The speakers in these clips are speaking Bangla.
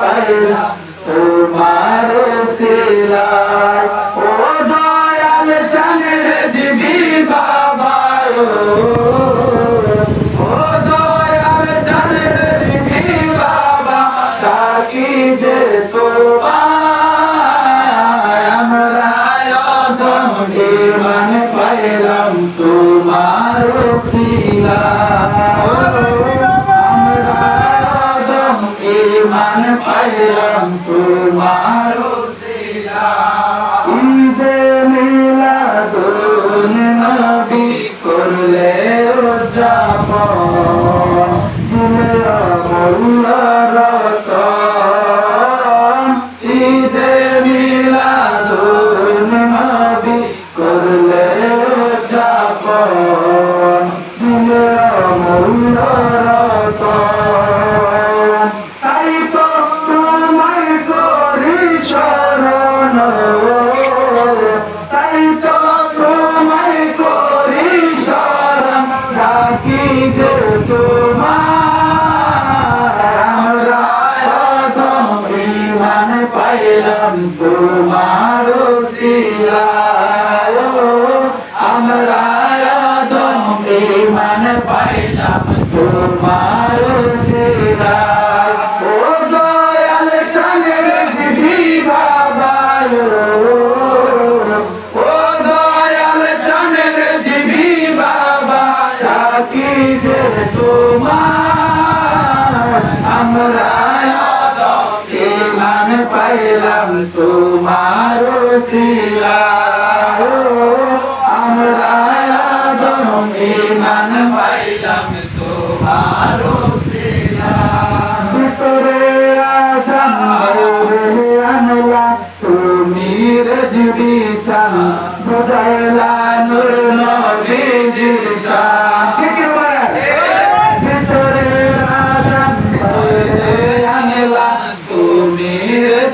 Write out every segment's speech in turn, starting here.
পাইলাম তোমার শিলায় ও দয়াল চানের দিবি বাবা ও দয়াল চানের দিবি বাবা ডাকি যে তোমায় আমরা অদম ইমান পাইলাম তোমার শিলায় পাইলাম তোমার ঈদে মিলাদুন নবী করলে যাব দিলে মোল্লার পাইলাম তোমার আমরা আদম ইমান পাইলাম তোমার তোমার আমরা ইমান পাইলাম তোমার ভিতরে আনলা তুমি রজবি চান বুঝাইলা নূর নবীজি শান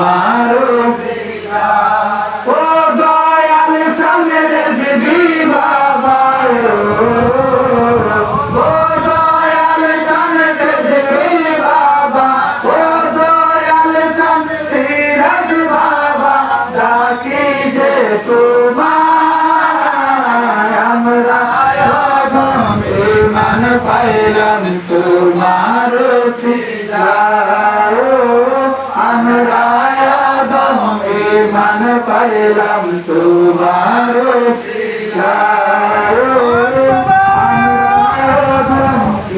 তোমার ও দয়াল সামের জিবি বাবা ও দয়াল সামের বাবা ও দয়াল সামের সিরাজ বাবা ডাকি যে তোমায় আমরা ইমান পাইলাম তোমার শিলায় পাইলাম তোমার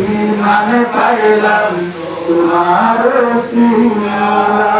ইমান পাইলাম তোমার শিলায়